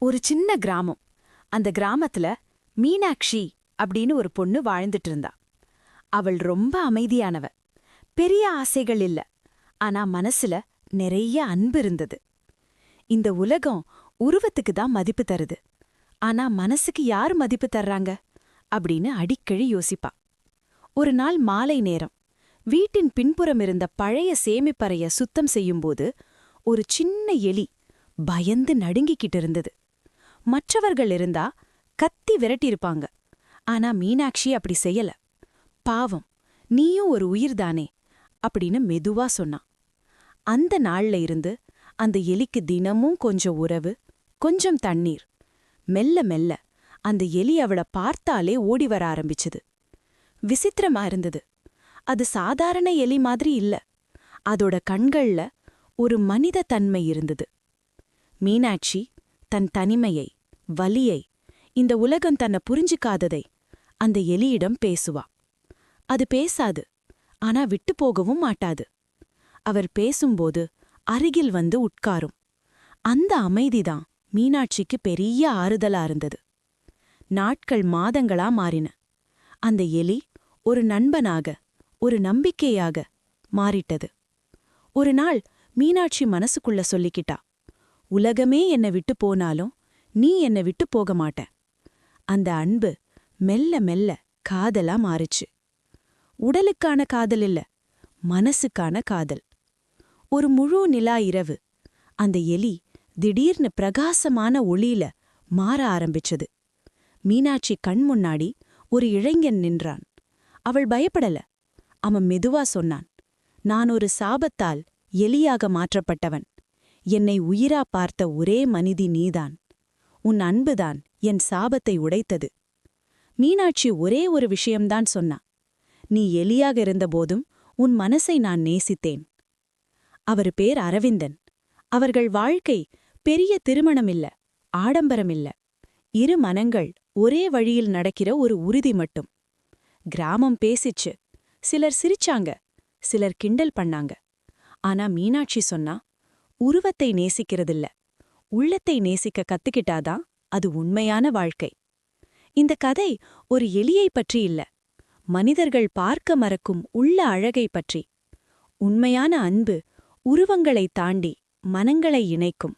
ஒரு சின்ன கிராமம். அந்த கிராமத்துல மீனாட்சி அப்படின்னு ஒரு பொண்ணு வாழ்ந்துட்டு இருந்தா. அவள் ரொம்ப அமைதியானவ. பெரிய ஆசைகள் இல்ல. ஆனா மனசுல நிறைய அன்பு இருந்தது. இந்த உலகம் உருவத்துக்கு தான் மதிப்பு தருது. ஆனா மனசுக்கு யார் மதிப்பு தர்றாங்க? அப்படின்னு அடிக்கடி யோசிப்பா. ஒரு நாள் மாலை நேரம். வீட்டின் பின்புறம் இருந்த பழைய சேமிப்பறைய சுத்தம் செய்யும்போது ஒரு சின்ன எலி பயந்து நடுங்கிக்கிட்டு இருந்தது. மற்றவர்கள் இருந்தா கத்தி விரட்டியிருப்பாங்க. ஆனா மீனாட்சி அப்படி செய்யல. பாவம் நீயும் ஒரு உயிர்தானே அப்படின்னு மெதுவா சொன்னான். அந்த நாள்ல இருந்து அந்த எலிக்கு தினமும் கொஞ்சம் உறவு கொஞ்சம் தண்ணீர். மெல்ல மெல்ல அந்த எலி அவள பார்த்தாலே ஓடி வர ஆரம்பிச்சது. விசித்திரமா இருந்தது. அது சாதாரண எலி மாதிரி இல்ல. அதோட கண்கள்ல ஒரு மனித தன்மை இருந்தது. மீனாட்சி தன் தனிமையை வலியை. இந்த உலகம் தன்னை புரிஞ்சுக்காததை. அந்த எலியிடம் பேசுவா. அது பேசாது. ஆனா விட்டு போகவும் மாட்டாது. அவர் பேசும்போது அருகில் வந்து உட்காரும். அந்த அமைதிதான் மீனாட்சிக்கு பெரிய ஆறுதலா இருந்தது. நாட்கள் மாதங்களா மாறின. அந்த எலி ஒரு நண்பனாக ஒரு நம்பிக்கையாக மாறிட்டது. ஒரு நாள் மீனாட்சி மனசுக்குள்ள சொல்லிக்கிட்டா உலகமே என்னை விட்டு போனாலும் நீ என்னை விட்டு போக மாட்ட. அந்த அன்பு மெல்ல மெல்ல காதலா மாறுச்சு. உடலுக்கான காதல் இல்ல மனசுக்கான காதல். ஒரு முழு நிலா இரவு அந்த எலி திடீர்னு பிரகாசமான ஒளியில மாற ஆரம்பிச்சது. மீனாட்சி கண் முன்னாடி ஒரு இளைஞன் நின்றான். அவள் பயப்படல. அவன் மெதுவா சொன்னான் நான் ஒரு சாபத்தால் எலியாக மாற்றப்பட்டவன். என்னை உயிரா பார்த்த ஒரே மனிதி நீதான். உன் அன்புதான் என் சாபத்தை உடைத்தது. மீனாட்சி ஒரே ஒரு விஷயம்தான் சொன்னா. நீ எலியாக இருந்தபோதும் உன் மனசை நான் நேசித்தேன். அவர் பேர் அரவிந்தன். அவர்கள் வாழ்க்கை பெரிய திருமணமில்ல ஆடம்பரமில்ல. இரு மனங்கள் ஒரே வழியில் நடக்கிற ஒரு உறுதி மட்டும். கிராமம் பேசிச்சு சிலர் சிரிச்சாங்க சிலர் கிண்டல் பண்ணாங்க. ஆனா மீனாட்சி சொன்னா உருவத்தை நேசிக்கிறதில்ல. உள்ளத்தை நேசிக்க கத்துக்கிட்டாதான் அது உண்மையான வாழ்க்கை. இந்த கதை ஒரு எலியை பற்றி இல்ல மனிதர்கள் பார்க்க மறக்கும் உள்ள அழகை பற்றி. உண்மையான அன்பு உருவங்களை தாண்டி மனங்களை இணைக்கும்.